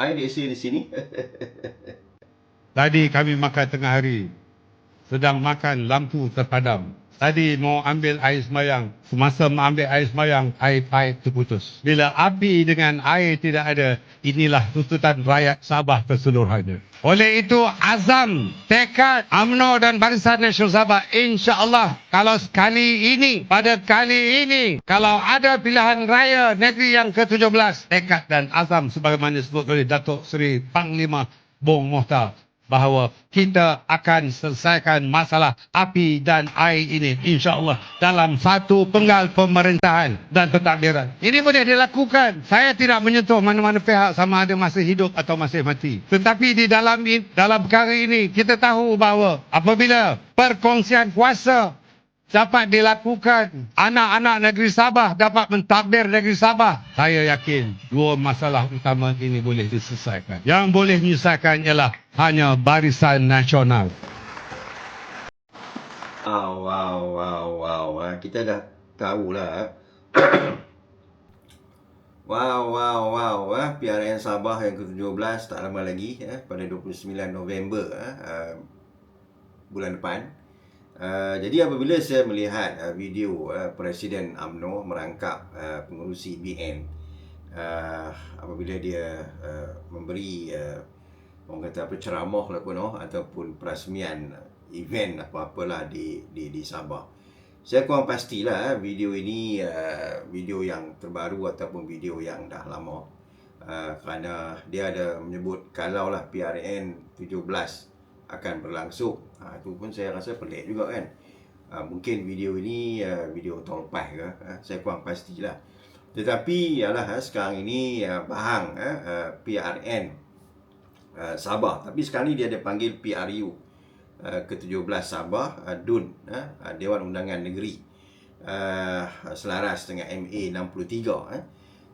Hai, Desi di sini. Tadi kami makan tengah hari. Sedang makan lampu terpadam. Tadi mau ambil air semayang. Semasa mengambil air semayang, air pipe terputus. Bila api dengan air tidak ada, inilah tuntutan rakyat Sabah keseluruhannya. Oleh itu, azam, tekad, UMNO dan Barisan Nasional Sabah, insya Allah, kalau sekali ini, pada kali ini, kalau ada pilihan raya negeri yang ke-17, tekad dan azam sebagaimana disebut oleh Datuk Seri Panglima Bong Mohtar, bahawa kita akan selesaikan masalah api dan air ini insyaAllah dalam satu penggal pemerintahan dan pentadbiran. Ini boleh dilakukan. Saya tidak menyentuh mana-mana pihak sama ada masih hidup atau masih mati. Tetapi di dalam dalam perkara ini kita tahu bahawa apabila perkongsian kuasa dapat dilakukan. Anak-anak negeri Sabah dapat mentadbir negeri Sabah. Saya yakin dua masalah utama ini boleh diselesaikan. Yang boleh menyelesaikan ialah hanya barisan nasional. Oh, wow, wow, wow. Ha, kita dah tahulah. wow, wow, wow. Ha. PRN Sabah yang ke-17 tak lama lagi. Pada 29 November bulan depan. Uh, jadi apabila saya melihat uh, video uh, Presiden AMNO merangkap uh, pengurusi BN uh, apabila dia uh, memberi uh, orang kata apa ceramah lah pun oh, ataupun perasmian event apa-apalah di di di Sabah. Saya kurang pastilah video ini uh, video yang terbaru ataupun video yang dah lama. Uh, kerana dia ada menyebut kalaulah PRN 17 akan berlangsung. Ha, itu pun saya rasa pelik juga kan. Ha, mungkin video ini uh, video tahun lepas ke. Ha, saya kurang pastilah. Tetapi ialah ha, sekarang ini uh, Bahang uh, uh, PRN uh, Sabah. Tapi sekarang ni dia ada panggil PRU uh, ke-17 Sabah uh, DUN uh, Dewan Undangan Negeri. Selaras dengan MA 63 eh.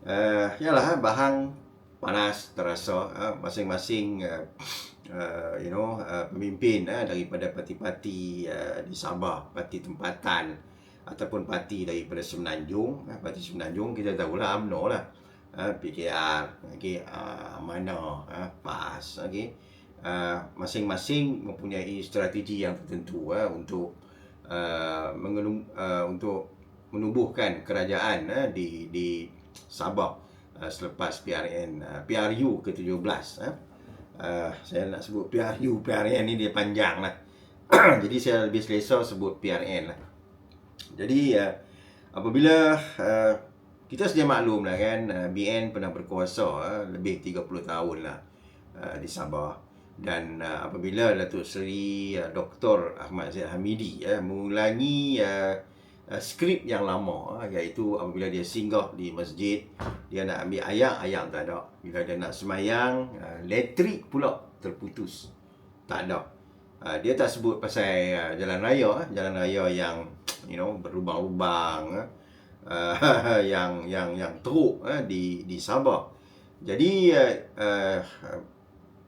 Uh, yalah Bahang panas terasa uh, masing-masing uh, uh, you know uh, pemimpin uh, daripada parti-parti uh, di Sabah, parti tempatan ataupun parti daripada Semenanjung, uh, parti Semenanjung kita tahulah UMNO lah. Uh, PKR, okey, uh, Amanah, uh, PAS, okey. Uh, masing-masing mempunyai strategi yang tertentu uh, untuk uh, mengelum, uh, untuk menubuhkan kerajaan uh, di di Sabah uh, selepas PRN uh, PRU ke-17 uh uh, saya nak sebut PRU PRN ni dia panjang lah. Jadi saya lebih selesa sebut PRN lah. Jadi uh, apabila uh, kita sedia maklum lah kan uh, BN pernah berkuasa uh, lebih 30 tahun lah uh, di Sabah. Dan uh, apabila Datuk Seri uh, Dr. Ahmad Zaid Hamidi uh, mengulangi uh, uh, skrip yang lama uh, iaitu apabila dia singgah di masjid dia nak ambil ayak ayak tak ada. Bila dia nak semayang uh, elektrik pula terputus. Tak ada. Uh, dia tak sebut pasal uh, jalan raya uh, jalan raya yang you know berlubang-lubang uh, yang yang yang teruk di di Sabah. Jadi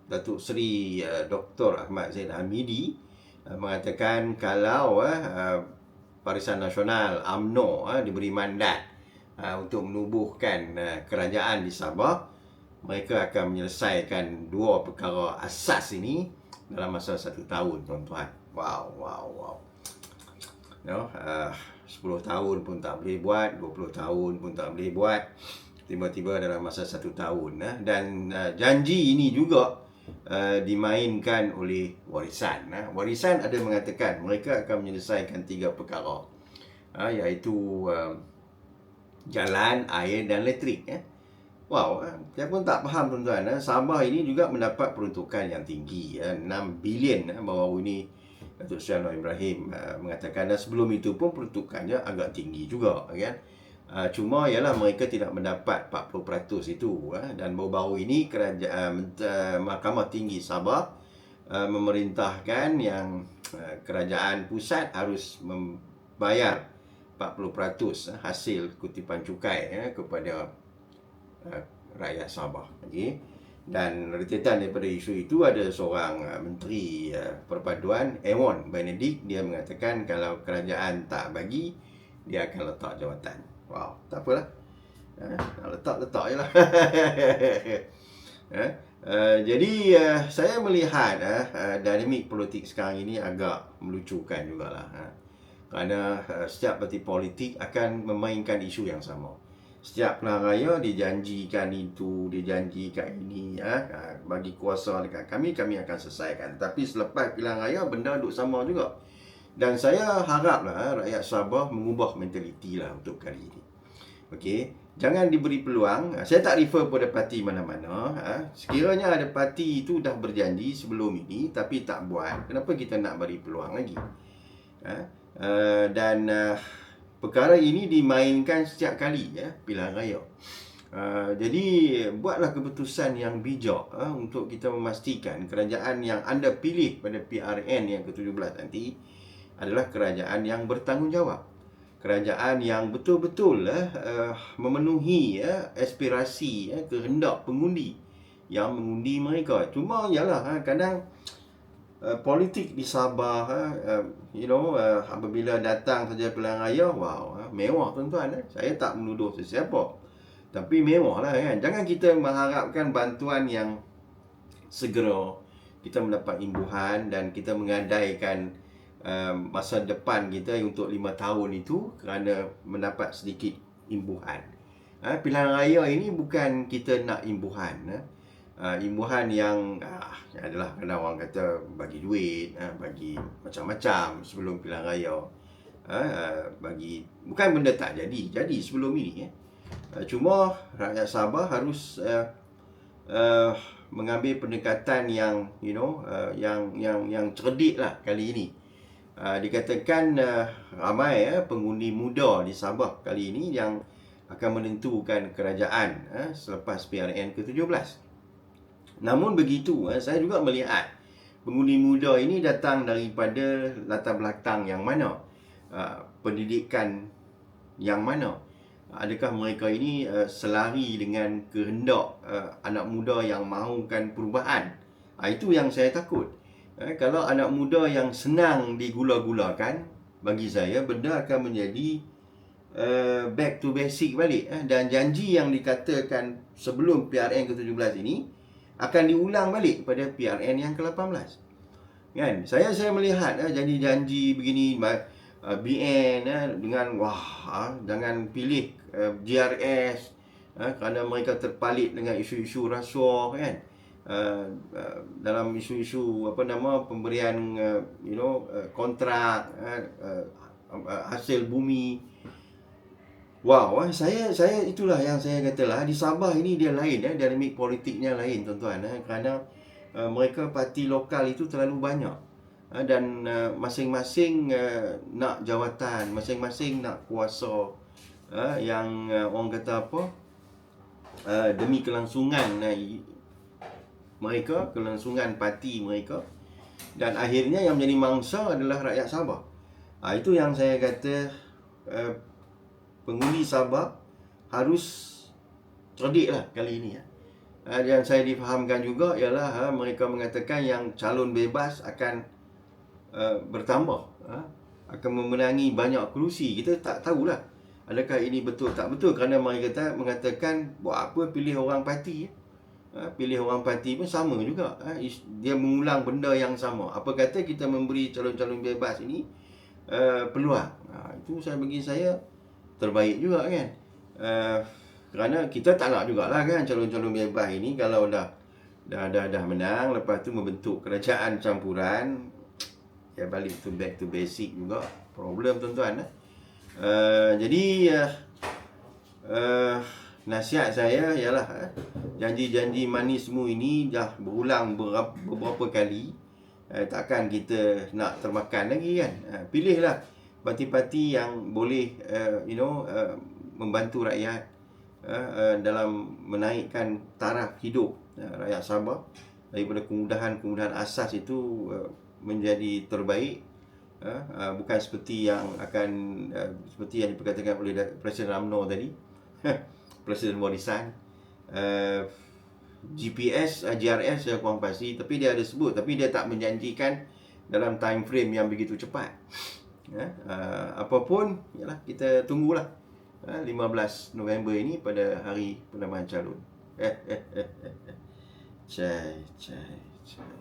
Datuk Seri Dr. Ahmad Zain Hamidi mengatakan kalau Barisan Nasional AMNO uh, diberi mandat uh, untuk menubuhkan uh, kerajaan di Sabah. Mereka akan menyelesaikan dua perkara asas ini dalam masa satu tahun tuan-tuan. Wow wow wow. No, uh, 10 tahun pun tak boleh buat 20 tahun pun tak boleh buat. Tiba-tiba dalam masa satu tahun uh, dan uh, janji ini juga uh, dimainkan oleh warisan uh. warisan ada mengatakan mereka akan menyelesaikan tiga perkara uh, iaitu uh, jalan, air dan elektrik eh. Wow, saya pun tak faham tuan-tuan eh. Sabah ini juga mendapat peruntukan yang tinggi eh. 6 bilion eh. baru ini Datuk Seri Anwar Ibrahim eh, mengatakan dan sebelum itu pun peruntukannya agak tinggi juga kan. Uh, cuma ialah mereka tidak mendapat 40% itu eh. dan baru-baru ini kerajaan uh, Mahkamah Tinggi Sabah uh, memerintahkan yang uh, kerajaan pusat harus membayar 40% eh, hasil kutipan cukai eh, kepada uh, rakyat Sabah. Okay. Dan retretan daripada isu itu ada seorang uh, menteri uh, perpaduan Ewon Benedict dia mengatakan kalau kerajaan tak bagi dia akan letak jawatan. Wow, tak apalah. Eh, nak letak letak je lah. Eh, uh, jadi uh, saya melihat uh, dinamik politik sekarang ini agak melucukan jugalah. Uh, kerana uh, setiap parti politik akan memainkan isu yang sama. Setiap pilihan raya dijanjikan itu, dijanjikan ini, uh, uh, bagi kuasa dekat kami, kami akan selesaikan. Tapi selepas pilihan raya, benda duduk sama juga. Dan saya haraplah rakyat Sabah mengubah mentaliti lah untuk kali ini. Okey, jangan diberi peluang. Saya tak refer pada parti mana-mana. Ha? Sekiranya ada parti itu dah berjanji sebelum ini tapi tak buat, kenapa kita nak beri peluang lagi? Uh, dan perkara ini dimainkan setiap kali ya pilihan raya. Jadi buatlah keputusan yang bijak untuk kita memastikan kerajaan yang anda pilih pada PRN yang ke-17 nanti adalah kerajaan yang bertanggungjawab. Kerajaan yang betul-betul eh, uh, memenuhi eh, aspirasi, eh, kehendak pengundi yang mengundi mereka. Cuma ialah eh, kadang uh, politik di Sabah, eh, uh, you know, uh, apabila datang saja pilihan raya, wow, eh, mewah tuan-tuan. Eh. Saya tak menuduh sesiapa. Tapi mewah lah kan. Jangan kita mengharapkan bantuan yang segera kita mendapat imbuhan dan kita menggadaikan um, masa depan kita untuk lima tahun itu kerana mendapat sedikit imbuhan. Ha, pilihan raya ini bukan kita nak imbuhan. Ha. Uh, imbuhan yang uh, adalah kadang orang kata bagi duit, uh, bagi macam-macam sebelum pilihan raya. Uh, uh, bagi bukan benda tak jadi, jadi sebelum ini. Eh. Uh, cuma rakyat Sabah harus uh, uh, mengambil pendekatan yang you know uh, yang yang yang cerdik lah kali ini. Uh, dikatakan uh, ramai uh, pengundi muda di Sabah kali ini yang akan menentukan kerajaan uh, selepas PRN ke-17. Namun begitu, uh, saya juga melihat pengundi muda ini datang daripada latar belakang yang mana? Uh, pendidikan yang mana? Adakah mereka ini uh, selari dengan kehendak uh, anak muda yang mahukan perubahan? Uh, itu yang saya takut. Eh, kalau anak muda yang senang digula-gulakan, bagi saya benda akan menjadi uh, back to basic balik. Eh, dan janji yang dikatakan sebelum PRN ke-17 ini akan diulang balik pada PRN yang ke-18. Kan? Saya saya melihat eh, janji-janji begini uh, BN eh, dengan wah uh, jangan pilih uh, GRS uh, kerana mereka terpalit dengan isu-isu rasuah kan. Uh, uh, dalam isu-isu apa nama pemberian uh, you know uh, kontrak uh, uh, uh, hasil bumi. Wow uh, saya saya itulah yang saya katalah di Sabah ini dia lain uh, dinamik politiknya lain tuan-tuan uh, kerana uh, mereka parti lokal itu terlalu banyak uh, dan uh, masing-masing uh, nak jawatan masing-masing nak kuasa uh, yang uh, orang kata apa uh, demi kelangsungan uh, mereka, kelangsungan parti mereka dan akhirnya yang menjadi mangsa adalah rakyat Sabah. Ha, itu yang saya kata uh, pengundi Sabah harus cerdik lah kali ini. Ya. Uh, yang saya difahamkan juga ialah uh, mereka mengatakan yang calon bebas akan uh, bertambah. Uh, akan memenangi banyak kerusi. Kita tak tahulah adakah ini betul tak betul kerana mereka mengatakan buat apa pilih orang parti. Ya ha, pilih orang parti pun sama juga. Ha, dia mengulang benda yang sama. Apa kata kita memberi calon-calon bebas ini uh, peluang. Ha, itu saya bagi saya terbaik juga kan? Uh, kerana kita tak nak jugalah kan? Calon-calon bebas ini kalau dah dah dah dah menang lepas tu membentuk kerajaan campuran ya balik to back to basic juga. Problem tuan-tuan uh, jadi uh, uh, nasihat saya ialah eh, janji-janji manismu ini dah berulang beberapa, beberapa kali. Eh, takkan kita nak termakan lagi kan? Eh, pilihlah parti-parti yang boleh uh, you know uh, membantu rakyat uh, uh, dalam menaikkan taraf hidup uh, rakyat Sabah. Daripada kemudahan-kemudahan asas itu uh, menjadi terbaik. Uh, uh, bukan seperti yang akan uh, seperti yang diperkatakan oleh Presiden Ramno tadi. Presiden warisan uh, GPS uh, GRS saya kurang pasti. Tapi dia ada sebut tapi dia tak menjanjikan dalam time frame yang begitu cepat. Ya uh, apapun yalah kita tunggulah. Uh, 15 November ini pada hari penambahan calon. Cai, cai, cai.